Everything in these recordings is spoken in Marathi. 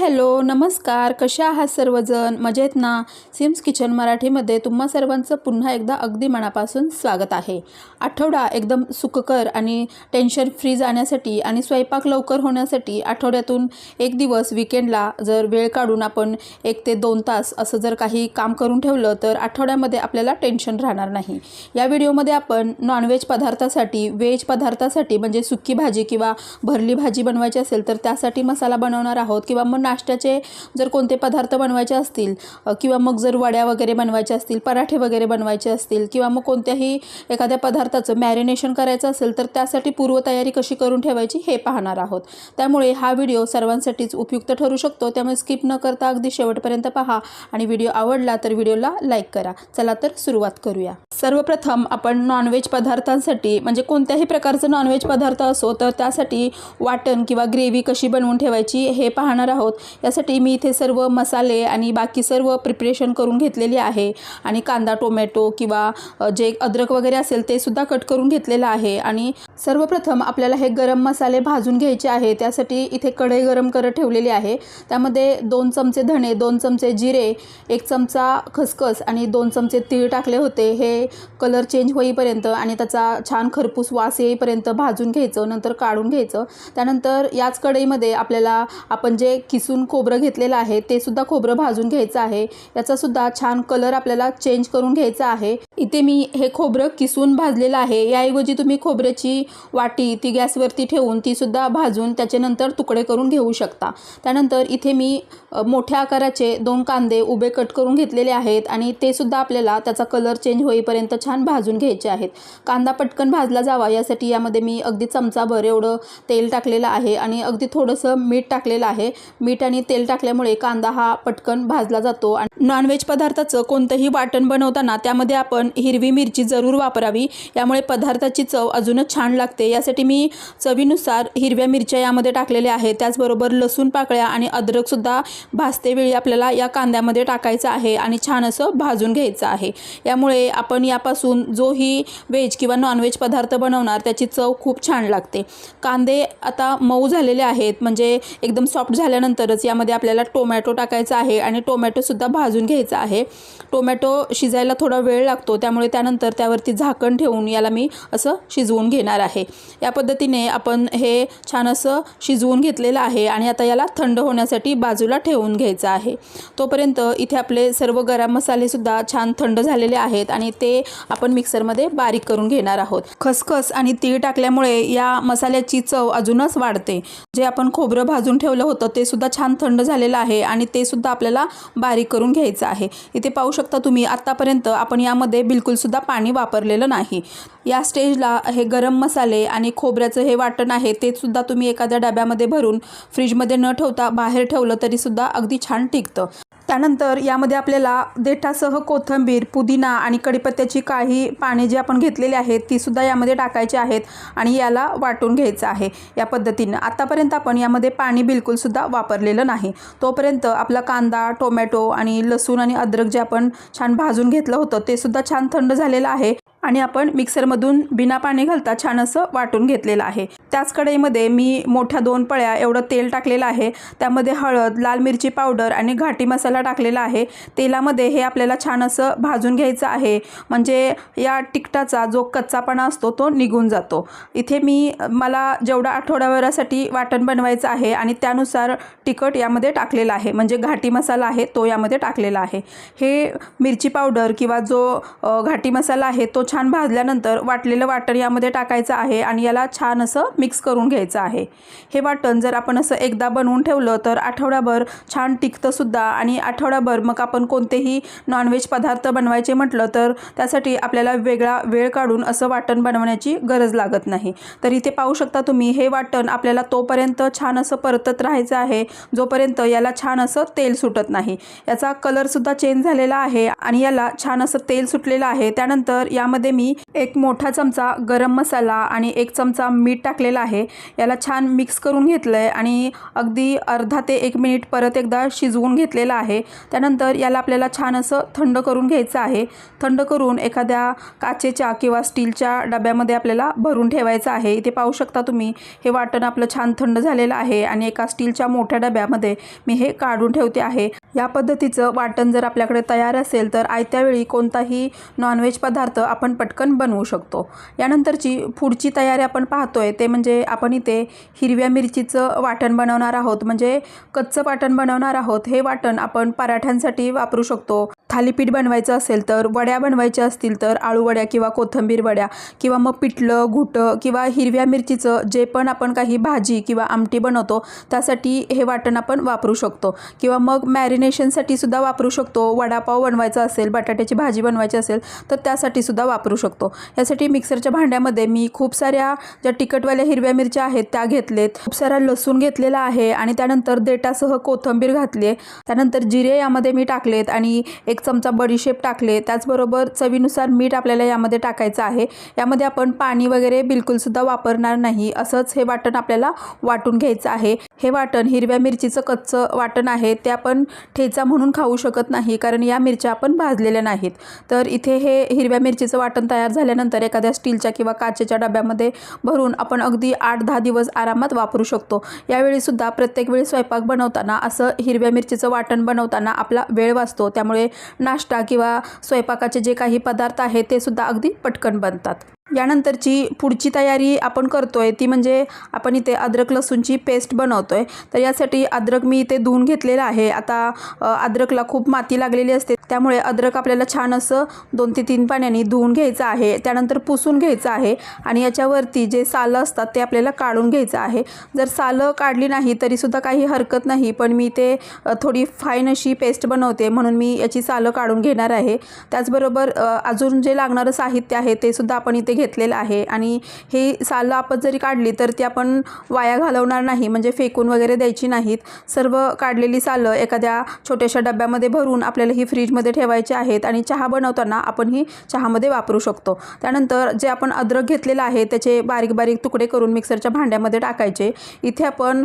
हॅलो नमस्कार. कशा आहात सर्वजण? मजेत ना? सिम्स किचन मराठीमध्ये तुम्हा सर्वांचं पुन्हा एकदा अगदी मनापासून स्वागत आहे. आठवडा एकदम सुखकर आणि टेन्शन फ्री जाण्यासाठी आणि स्वयंपाक लवकर होण्यासाठी आठवड्यातून एक दिवस विकेंडला जर वेळ काढून आपण एक ते दोन तास असं जर काही काम करून ठेवलं तर आठवड्यामध्ये आपल्याला टेन्शन राहणार नाही. या व्हिडिओमध्ये आपण नॉनव्हेज पदार्थासाठी व्हेज पदार्थासाठी म्हणजे सुकी भाजी किंवा भरली भाजी बनवायची असेल तर त्यासाठी मसाला बनवणार आहोत किंवा मग नाश्त्याचे जर कोणते पदार्थ बनवायचे असतील किंवा मग जर वड्या वगैरे बनवायचे असतील पराठे वगैरे बनवायचे असतील किंवा मग कोणत्याही एखाद्या पदार्थाचं मॅरिनेशन करायचं असेल तर त्यासाठी पूर्वतयारी कशी करून ठेवायची हे पाहणार आहोत. त्यामुळे हा व्हिडिओ सर्वांसाठीच उपयुक्त ठरू शकतो. त्यामुळे स्किप न करता अगदी शेवटपर्यंत पहा आणि व्हिडिओ आवडला तर व्हिडिओला लाईक करा. चला तर सुरुवात करूया. सर्वप्रथम आपण नॉनव्हेज पदार्थांसाठी म्हणजे कोणत्याही प्रकारचं नॉनव्हेज पदार्थ असो तर त्यासाठी वाटण किंवा ग्रेव्ही कशी बनवून ठेवायची हे पाहणार आहोत. यासाठी मी इथे सर्व मसाले आणि बाकी सर्व प्रिपरेशन करून घेतलेली आहे. आणि कांदा टोमॅटो किंवा जे अद्रक वगैरे असेल ते सुद्धा कट करून घेतलेलं आहे. आणि सर्वप्रथम आपल्याला हे गरम मसाले भाजून घ्यायचे आहे. त्यासाठी इथे कढई गरम करत ठेवलेली आहे. त्यामध्ये दोन चमचे धणे दोन चमचे जिरे एक चमचा खसखस आणि दोन चमचे तीळ टाकले होते. हे कलर चेंज होईपर्यंत आणि त्याचा छान खरपूस वास येईपर्यंत भाजून घ्यायचं नंतर काढून घ्यायचं. त्यानंतर याच कढईमध्ये आपल्याला आपण जे किसून खोबरं घेतलेलं आहे ते सुद्धा खोबरं भाजून घ्यायचं आहे. याचासुद्धा छान कलर आपल्याला चेंज करून घ्यायचा आहे. इथे मी हे खोबरं किसून भाजलेलं आहे. याऐवजी तुम्ही खोबऱ्याची वाटी ती गॅसवरती ठेवून तीसुद्धा भाजून त्याच्यानंतर तुकडे करून घेऊ शकता. त्यानंतर इथे मी मोठ्या आकाराचे दोन कांदे उभे कट करून घेतलेले आहेत आणि ते सुद्धा आपल्याला त्याचा कलर चेंज होईपर्यंत छान भाजून घ्यायचे आहेत. कांदा पटकन भाजला जावा यासाठी यामध्ये मी अगदी चमचाभर एवढं तेल टाकलेलं आहे आणि अगदी थोडंसं मीठ टाकलेलं आहे. मीठ आणि तेल टाकल्यामुळे कांदा हा पटकन भाजला जातो. आणि नॉनव्हेज पदार्थाचं कोणतंही वाटण बनवताना त्यामध्ये आपण हिरवी मिरची जरूर वापरावी. यामुळे पदार्थाची चव अजूनच छान लागते. यासाठी मी चवीनुसार हिरव्या मिरच्या यामध्ये टाकलेल्या आहेत. त्याचबरोबर लसूण पाकळ्या आणि अद्रकसुद्धा भाजते वेळी आपल्याला या कांद्यामध्ये टाकायचं आहे आणि छान असं भाजून घ्यायचं आहे. यामुळे आपण यापासून जोही व्हेज किंवा नॉनव्हेज पदार्थ बनवणार त्याची चव खूप छान लागते. कांदे आता मऊ झालेले आहेत. म्हणजे एकदम सॉफ्ट झाल्यानंतर झाल्यानंतरच यामध्ये आपल्याला टोमॅटो टाकायचा आहे आणि टोमॅटोसुद्धा भाजून घ्यायचा आहे. टोमॅटो शिजायला थोडा वेळ लागतो त्यामुळे त्यानंतर त्यावरती झाकण ठेवून याला मी असं शिजवून घेणार आहे. या पद्धतीने आपण हे छान असं शिजवून घेतलेलं आहे आणि आता याला थंड होण्यासाठी बाजूला ठेवून घ्यायचं आहे. तोपर्यंत इथे आपले सर्व गरम मसालेसुद्धा छान थंड झालेले आहेत आणि ते आपण मिक्सरमध्ये बारीक करून घेणार आहोत. खसखस आणि तीळ टाकल्यामुळे या मसाल्याची चव अजूनच वाढते. जे आपण खोबरं भाजून ठेवलं होतं ते सुद्धा छान थंड झालेलं आहे आणि ते सुद्धा आपल्याला बारीक करून घ्यायचं आहे. इथे पाहू शकता तुम्ही आत्तापर्यंत आपण यामध्ये बिलकुलसुद्धा पाणी वापरलेलं नाही. या स्टेजला हे गरम मसाले आणि खोबऱ्याचं हे वाटण आहे ते सुद्धा तुम्ही एखाद्या डब्यामध्ये भरून फ्रीजमध्ये न ठेवता बाहेर ठेवलं तरीसुद्धा अगदी छान टिकतं. त्यानंतर यामध्ये आपल्याला देठासह कोथिंबीर पुदिना आणि कढीपत्त्याची काही पाने जी आपण घेतलेली आहेत तीसुद्धा यामध्ये टाकायची आहेत आणि याला वाटून घ्यायचं आहे. या पद्धतीनं आत्तापर्यंत आपण यामध्ये पाणी बिलकुलसुद्धा वापरलेलं नाही. तोपर्यंत आपला कांदा टोमॅटो आणि लसूण आणि अद्रक जे आपण छान भाजून घेतलं होतं ते सुद्धा छान थंड झालेलं आहे. आणि आपण मिक्सरमधून बिना पाणी घालता छान असं वाटून घेतलेलं आहे. त्याच कढईमध्ये मी मोठ्या दोन पळ्या एवढं तेल टाकलेलं आहे. त्यामध्ये हळद लाल मिरची पावडर आणि घाटी मसाला टाकलेला आहे. तेलामध्ये हे आपल्याला छान असं भाजून घ्यायचं आहे. म्हणजे या तिखटाचा जो कच्चापणा असतो तो निघून जातो. इथे मी मला जेवढा आठवड्याभरासाठी वाटण बनवायचं आहे आणि त्यानुसार तिखट यामध्ये टाकलेलं आहे. म्हणजे घाटी मसाला आहे तो यामध्ये टाकलेला आहे. हे मिरची पावडर किंवा जो घाटी मसाला आहे तो छान भाजल्यानंतर वाटलेलं वाटण यामध्ये टाकायचं आहे आणि याला छान असं मिक्स करून घ्यायचं आहे. हे वाटण जर आपण असं एकदा बनवून ठेवलं तर आठवड्याभर छान टिकतंसुद्धा आणि आठवड्याभर मग आपण कोणतेही नॉनव्हेज पदार्थ बनवायचे म्हटलं तर त्यासाठी आपल्याला वेगळा वेळ काढून असं वाटण बनवण्याची गरज लागत नाही. तर इथे पाहू शकता तुम्ही हे वाटण आपल्याला तोपर्यंत छान असं परतत राहायचं आहे जोपर्यंत याला छान असं तेल सुटत नाही. याचा कलरसुद्धा चेंज झालेला आहे आणि याला छान असं तेल सुटलेलं आहे. त्यानंतर यामध्ये यामध्ये मी एक मोठा चमचा गरम मसाला आणि एक चमचा मीठ टाकलेला आहे. याला छान मिक्स करून घेतलं आहे आणि अगदी अर्धा ते एक मिनिट परत एकदा शिजवून घेतलेलं आहे. त्यानंतर याला आपल्याला छान असं थंड करून घ्यायचं आहे. थंड करून एखाद्या काचेच्या किंवा स्टीलच्या डब्यामध्ये आपल्याला भरून ठेवायचं आहे. इथे पाहू शकता तुम्ही हे वाटण आपलं छान थंड झालेलं आहे आणि एका स्टीलच्या मोठ्या डब्यामध्ये मी हे काढून ठेवते आहे. या पद्धतीचं वाटण जर आपल्याकडे तयार असेल तर आयत्यावेळी कोणताही नॉनव्हेज पदार्थ आपण पटकन बनवू शकतो. यानंतरची पुढची तयारी आपण पाहतोय ते म्हणजे आपण इथे हिरव्या मिरचीचं वाटण बनवणार आहोत. म्हणजे कच्चं वाटण बनवणार आहोत. हे वाटण आपण पराठ्यांसाठी वापरू शकतो. थालीपीठ बनवायचं असेल तर वड्या बनवायच्या असतील तर आळू वड्या किंवा कोथिंबीर वड्या किंवा मग पिठलं घुटं किंवा हिरव्या मिरचीचं जे पण आपण काही भाजी किंवा आमटी बनवतो त्यासाठी हे वाटण आपण वापरू शकतो. किंवा मग मॅरिनेशनसाठी सुद्धा वापरू शकतो. वडापाव बनवायचा असेल बटाट्याची भाजी बनवायची असेल तर त्यासाठी सुद्धा वापरू वापरू शकतो. यासाठी मिक्सरच्या भांड्यामध्ये मी खूप साऱ्या ज्या तिखटवाल्या हिरव्या मिरच्या आहेत त्या घेतलेत. खूप सारा लसूण घेतलेला आहे आणि त्यानंतर देटासह कोथिंबीर घातली आहे. त्यानंतर जिरे यामध्ये मी टाकलेत आणि एक चमचा बडीशेप टाकले. त्याचबरोबर चवीनुसार मीठ आपल्याला यामध्ये टाकायचं आहे. यामध्ये आपण पाणी वगैरे बिलकुलसुद्धा वापरणार नाही. असंच हे वाटण आपल्याला वाटून घ्यायचं आहे. हे वाटण हिरव्या मिरचीचं कच्चं वाटण आहे ते आपण ठेचा म्हणून खाऊ शकत नाही कारण या मिरच्या आपण भाजलेल्या नाहीत. तर इथे हे हिरव्या मिरचीचं वाटण तयार झाल्यानंतर एखाद्या स्टीलच्या किंवा काचेच्या डब्यामध्ये भरून आपण अगदी आठ दहा दिवस आरामात वापरू शकतो. यावेळीसुद्धा प्रत्येक वेळी स्वयंपाक बनवताना असं हिरव्या मिरचीचं वाटण बनवताना आपला वेळ वाचतो. त्यामुळे नाश्ता किंवा स्वयंपाकाचे जे काही पदार्थ आहेत ते सुद्धा अगदी पटकन बनतात. यानंतरची पुढची तयारी आपण करतो आहे ती म्हणजे आपण इथे अद्रक लसूणची पेस्ट बनवतो आहे तर यासाठी अद्रक मी इथे धुवून घेतलेलं आहे. आता अद्रकला खूप माती लागलेली असते त्यामुळे अद्रक आपल्याला छान असं दोन ते तीन पाण्याने धुवून घ्यायचं आहे त्यानंतर पुसून घ्यायचं आहे आणि याच्यावरती जे सालं असतात ते आपल्याला काढून घ्यायचं आहे. जर सालं काढली नाही तरीसुद्धा काही हरकत नाही पण मी ते थोडी फाईन अशी पेस्ट बनवते म्हणून मी याची सालं काढून घेणार आहे. त्याचबरोबर अजून जे लागणारं साहित्य आहे ते सुद्धा आपण इथे घेतलेलं आहे. आणि हे सालं आपण जरी काढली तर ती आपण वाया घालवणार नाही म्हणजे फेकून वगैरे द्यायची नाहीत. सर्व काढलेली सालं एखाद्या छोट्याशा डब्यामध्ये भरून आपल्याला ही फ्रीजमध्ये ठेवायची आहेत आणि चहा बनवताना आपण ही चहामध्ये वापरू शकतो. त्यानंतर जे आपण अद्रक घेतलेलं आहे त्याचे बारीक बारीक तुकडे करून मिक्सरच्या भांड्यामध्ये टाकायचे. इथे आपण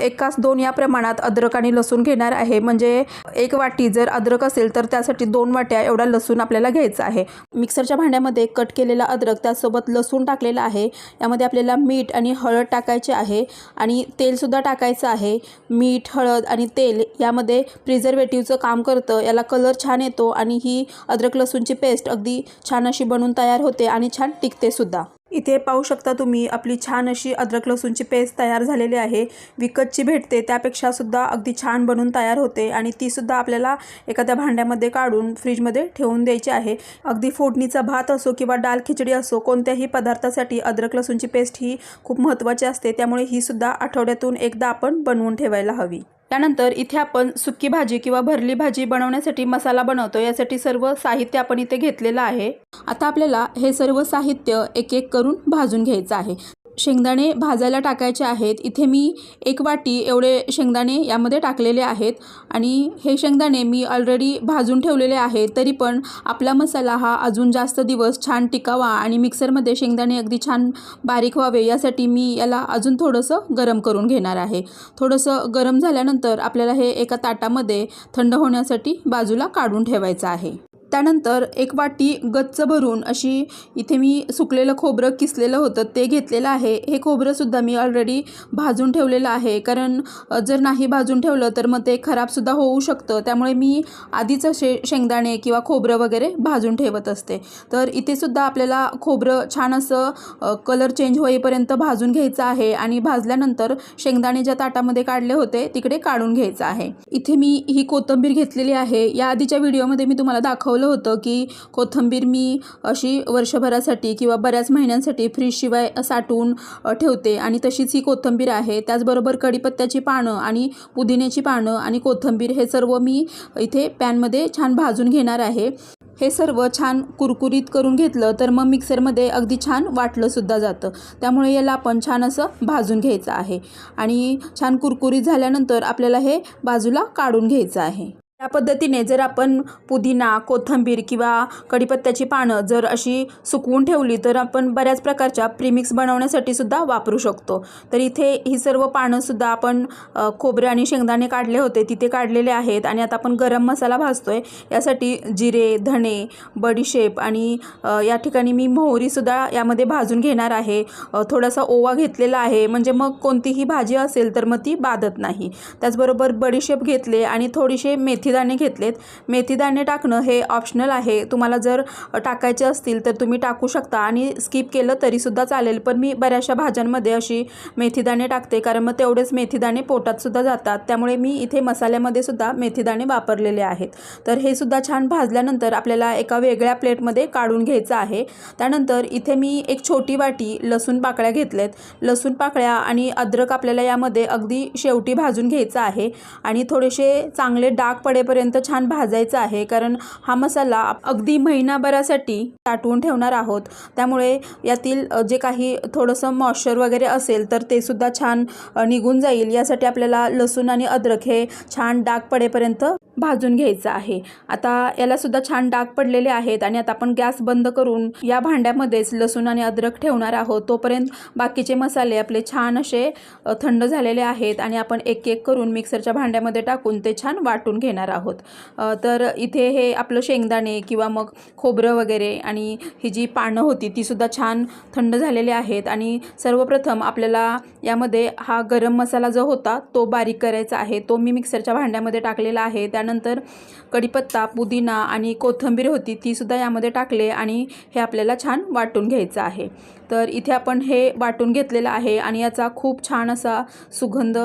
एकाच दोन या प्रमाणात अद्रक आणि लसूण घेणार आहे. म्हणजे एक वाटी जर अद्रक असेल तर त्यासाठी दोन वाट्या एवढा लसूण आपल्याला घ्यायचा आहे. मिक्सरच्या भांड्यामध्ये कट केलेला अद्रक त्यासोबत लसूण टाकलेलं आहे. यामध्ये आपल्याला मीठ आणि हळद टाकायचे आहे आणि तेलसुद्धा टाकायचं आहे. मीठ हळद आणि तेल यामध्ये प्रिझर्वेटिव्हचं काम करतं. याला कलर छान येतो आणि ही अद्रक लसूणची पेस्ट अगदी छान अशी बनून तयार होते आणि छान टिकते सुद्धा. इथे पाहू शकता तुम्ही आपली छान अशी अद्रक लसूणची पेस्ट तयार झालेली आहे. विकतची भेटते त्यापेक्षा सुद्धा अगदी छान बनून तयार होते आणि तीसुद्धा आपल्याला एखाद्या भांड्यामध्ये काढून फ्रीजमध्ये ठेवून द्यायची आहे. अगदी फोडणीचा भात असो किंवा डाल खिचडी असो कोणत्याही पदार्थासाठी अद्रक लसूणची पेस्ट ही खूप महत्त्वाची असते. त्यामुळे ही सुद्धा आठवड्यातून एकदा आपण बनवून ठेवायला हवी. त्यानंतर इथे आपण सुकी भाजी किंवा भरली भाजी बनवण्यासाठी मसाला बनवतो. यासाठी सर्व साहित्य आपण इथे घेतलेलं आहे. आता आपल्याला हे सर्व साहित्य एक एक करून भाजून घ्यायचं आहे. शेंगदाणे भाजायला टाकायचे आहेत. इथे मी एक वाटी एवढे शेंगदाणे यामध्ये टाकलेले आहेत आणि हे शेंगदाणे मी ऑलरेडी भाजून ठेवलेले आहेत. तरी पण आपला मसाला हा अजून जास्त दिवस छान टिकावा आणि मिक्सरमध्ये शेंगदाणे अगदी छान बारीक व्हावे यासाठी मी याला अजून थोडंसं गरम करून घेणार आहे. थोडंसं गरम झाल्यानंतर आपल्याला हे एका ताटामध्ये थंड होण्यासाठी बाजूला काढून ठेवायचं आहे. त्यानंतर एक वाटी गच्च भरून अशी इथे मी सुकलेलं खोबरं किसलेलं होतं ते घेतलेलं आहे. हे खोबरंसुद्धा मी ऑलरेडी भाजून ठेवलेलं आहे. कारण जर नाही भाजून ठेवलं तर मग ते खराबसुद्धा होऊ शकतं. त्यामुळे मी आधीच शे शेंगदाणे किंवा खोबरं वगैरे भाजून ठेवत असते. तर इथेसुद्धा आपल्याला खोबरं छान असं कलर चेंज होईपर्यंत भाजून घ्यायचं आहे आणि भाजल्यानंतर शेंगदाणे ज्या ताटामध्ये काढले होते तिकडे काढून घ्यायचं आहे. इथे मी ही कोथिंबीर घेतलेली आहे. या आधीच्या व्हिडिओमध्ये मी तुम्हाला दाखवलं होतं की कोथिंबीर मी अशी वर्षभरासाठी किंवा बऱ्याच महिन्यांसाठी फ्रीजशिवाय साठवून ठेवते. आणि तशीच ही कोथिंबीर आहे. त्याचबरोबर कढीपत्त्याची पानं आणि पुदिन्याची पानं आणि कोथिंबीर हे सर्व मी इथे पॅनमध्ये छान भाजून घेणार आहे. हे सर्व छान कुरकुरीत करून घेतलं तर मग मिक्सरमध्ये अगदी छान वाटलं सुद्धा जातं. त्यामुळे याला आपण छान असं भाजून घ्यायचं आहे. आणि छान कुरकुरीत झाल्यानंतर आपल्याला हे बाजूला काढून घ्यायचं आहे. या पद्धतीने जर आपण पुदिना कोथिंबीर किंवा कढीपत्त्याची पानं जर अशी सुकवून ठेवली तर आपण बऱ्याच प्रकारच्या प्रीमिक्स बनवण्यासाठी सुद्धा वापरू शकतो. तर इथे ही सर्व पानंसुद्धा आपण खोबरे आणि शेंगदाणे काढले होते तिथे काढलेले आहेत आणि आता आपण गरम मसाला भाजतो आहे यासाठी जिरे धणे बडीशेप आणि या ठिकाणी मी मोहरीसुद्धा यामध्ये भाजून घेणार आहे. थोडासा ओवा घेतलेला आहे. म्हणजे मग कोणतीही भाजी असेल तर मग ती बाधत नाही. त्याचबरोबर बडीशेप घेतले आणि थोडीसे मेथीदाणे घेतलेत. मेथीदाणे टाकणं हे ऑप्शनल आहे. तुम्हाला जर टाकायचे असतील तर तुम्ही टाकू शकता आणि स्किप केलं तरीसुद्धा चालेल. पण मी बऱ्याचशा भाज्यांमध्ये अशी मेथीदाणे टाकते. कारण मग तेवढेच मेथीदाणे पोटातसुद्धा जातात. त्यामुळे मी इथे मसाल्यामध्ये सुद्धा मेथीदाणे वापरलेले आहेत. तर हे सुद्धा छान भाजल्यानंतर आपल्याला एका वेगळ्या प्लेटमध्ये काढून घ्यायचं आहे. त्यानंतर इथे मी एक छोटी वाटी लसूण पाकळ्या घेतल्यात लसूण पाकळ्या आणि अद्रक आपल्याला यामध्ये अगदी शेवटी भाजून घ्यायचं आहे. आणि थोडेसे चांगले डाग पडेपर्यंत छान भाजायचं आहे कारण हा मसाला अगदी महिनाभरासाठी साठवून ठेवणार आहोत. त्यामुळे यातील जे काही थोडंसं मॉइश्चर वगैरे असेल तर ते सुद्धा छान निघून जाईल. यासाठी आपल्याला लसूण आणि अद्रक हे छान डाग पडेपर्यंत भाजून घ्यायचं आहे. आता याला सुद्धा छान डाग पडलेले आहेत आणि आता आपण गॅस बंद करून या भांड्यामध्येच लसूण आणि अद्रक ठेवणार आहोत. तोपर्यंत बाकीचे मसाले आपले छान असे थंड झालेले आहेत आणि आपण एक एक करून मिक्सरच्या भांड्यामध्ये टाकून ते छान वाटून घेणार आहोत. तर इथे हे आपलं शेंगदाणे किंवा मग खोबरं वगैरे आणि ही जी पानं होती तीसुद्धा छान थंड झालेली आहेत आणि सर्वप्रथम आपल्याला यामध्ये हा गरम मसाला जो होता तो बारीक करायचा आहे. तो मी मिक्सरच्या भांड्यामध्ये टाकलेला आहे. त्यानंतर कढीपत्ता पुदिना आणि कोथिंबीर होती तीसुद्धा यामध्ये टाकले आणि हे आपल्याला छान वाटून घ्यायचं आहे. तर इथे आपण हे वाटून घेतलेलं आहे आणि याचा खूप छान असा सुगंध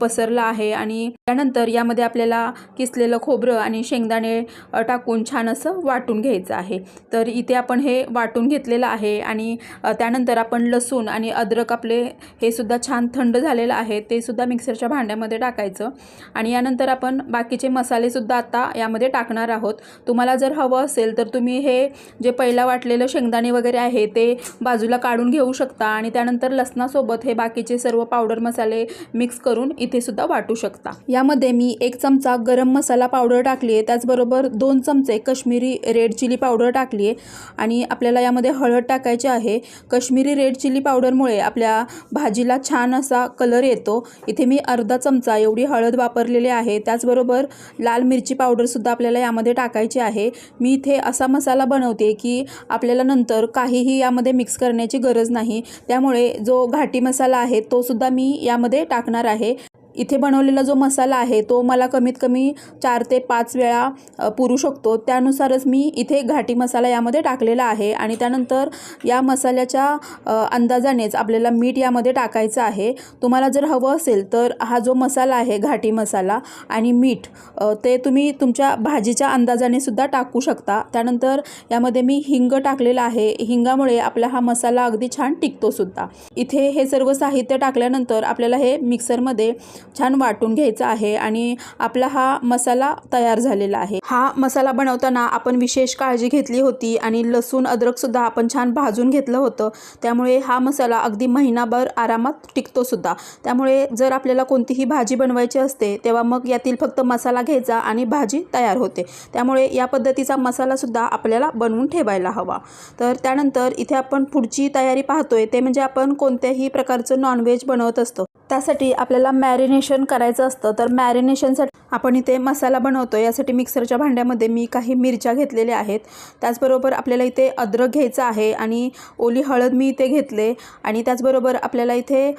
पसरला आहे. आणि त्यानंतर यामध्ये आपल्याला किसलेलं खोबरं आणि शेंगदाणे टाकून छान असं वाटून घ्यायचं आहे. तर इथे आपण हे वाटून घेतलेलं आहे आणि त्यानंतर आपण लसूण आणि अद्रक आपले हे सुद्धा छान थंड झालेलं आहे. ते सुद्धा मिक्सरच्या भांड्यामध्ये टाकायचं. आणि यानंतर आपण बाकीचे मसालेसुद्धा आता यामध्ये टाकणार आहोत. तुम्हाला जर हवं असेल तर तुम्ही हे जे पहिला वाटलेलं शेंगदाणे वगैरे आहे ते बाजूला काढून घेऊ शकता आणि त्यानंतर लसणासोबत हे बाकीचे सर्व पावडर मसाले मिक्स करून इथे सुद्धा वाटू शकता. यामध्ये मी एक चमचा गरम मसाला पावडर टाकली आहे त्याचबरोबर दोन चमचे कश्मीरी रेड चिली पावडर टाकली आहे आणि आपल्याला यामध्ये हळद टाकायची आहे. कश्मीरी रेड चिली पावडरमुळे आपल्या भाजीला छान असा कलर येतो. इथे मी अर्धा चमचा एवढी हळद वापरलेली आहे. त्याचबरोबर लाल मिरची पावडरसुद्धा आपल्याला यामध्ये टाकायची आहे. मी इथे असा मसाला बनवते की आपल्याला नंतर काहीही यामध्ये मिक्स करण्याची गरज नाही. त्यामुळे जो घाटी मसाला आहे तो सुद्धा मी यामध्ये टाकणार आहे. इथे बनवलेला जो मसाला आहे तो मला कमीत कमी चार ते पाच वेळा पुरू शकतो. त्यानुसारच मी इथे घाटी मसाला यामध्ये टाकलेला आहे आणि त्यानंतर या मसाल्याच्या अंदाजानेच आपल्याला मीठ यामध्ये टाकायचं आहे. तुम्हाला जर हवं असेल तर हा जो मसाला आहे घाटी मसाला आणि मीठ ते तुम्ही तुमच्या भाजीच्या अंदाजाने सुद्धा टाकू शकता. त्यानंतर यामध्ये मी हिंग टाकलेला आहे. हिंगामुळे आपला हा मसाला अगदी छान टिकतो सुद्धा. इथे हे सर्व साहित्य टाकल्यानंतर आपल्याला हे मिक्सरमध्ये छान वाटून घ्यायचा आहे आणि आपला हा मसाला तयार झालेला आहे. हा मसाला बनवताना आपण विशेष काळजी घेतली होती आणि लसूण अद्रकसुद्धा आपण छान भाजून घेतलं होतं. त्यामुळे हा मसाला अगदी महिनाभर आरामात टिकतोसुद्धा त्यामुळे जर आपल्याला कोणतीही भाजी बनवायची असते तेव्हा मग यातील फक्त मसाला घ्यायचा आणि भाजी तयार होते. त्यामुळे या पद्धतीचा मसालासुद्धा आपल्याला बनवून ठेवायला हवा. तर त्यानंतर इथे आपण पुढची तयारी पाहतोय. ते म्हणजे आपण कोणत्याही प्रकारचं नॉनव्हेज बनवत असतो. त्यासाठी आपल्याला मॅरिनेशन करायचं असतं तर मॅरिनेशनसाठी आपण इथे मसाला बनवतो यासाठी मिक्सरच्या भांड्यामध्ये मी काही मिरच्या घेतलेल्या आहेत. त्याचबरोबर आपल्याला इथे अद्रक घ्यायचं आहे आणि ओली हळद मी इथे घेतले. आणि त्याचबरोबर आपल्याला इथे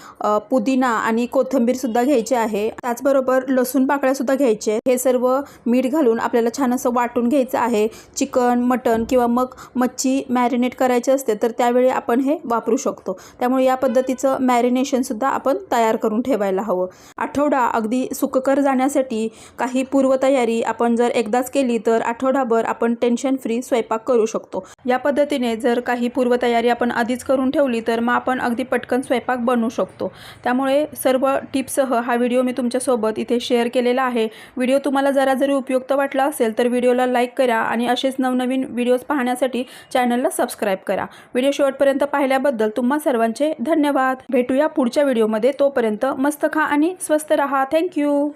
पुदिना आणि कोथिंबीरसुद्धा घ्यायची आहे. त्याचबरोबर लसूण पाकळ्यासुद्धा घ्यायचे. हे सर्व मीठ घालून आपल्याला छान असं वाटून घ्यायचं आहे. चिकन मटन किंवा मग मच्छी मॅरिनेट करायची असते तर त्यावेळी आपण हे वापरू शकतो. त्यामुळे या पद्धतीचं मॅरिनेशनसुद्धा आपण तयार करून ठेवायला हवं. आठवडा अगदी सुखकर जाण्यासाठी काही पूर्वतयारी आपण जर एकदाच केली तर आठवडाभर आपण टेन्शन फ्री स्वयंपाक करू शकतो. या पद्धतीने जर काही पूर्वतयारी आपण आधीच करून ठेवली तर मग आपण अगदी पटकन स्वयंपाक बनवू शकतो. त्यामुळे सर्व टिप्ससह हा व्हिडिओ मी तुमच्यासोबत इथे शेअर केलेला आहे. व्हिडिओ तुम्हाला जरा जरी उपयुक्त वाटला असेल तर व्हिडिओला लाईक करा आणि असेच नवनवीन व्हिडिओज पाहण्यासाठी चॅनलला सबस्क्राईब करा. व्हिडिओ शेवटपर्यंत पाहिल्याबद्दल तुम्हा सर्वांचे धन्यवाद. भेटूया पुढच्या व्हिडिओमध्ये तोपर्यंत मस्त खा आणि स्वस्त रहा थँक्यू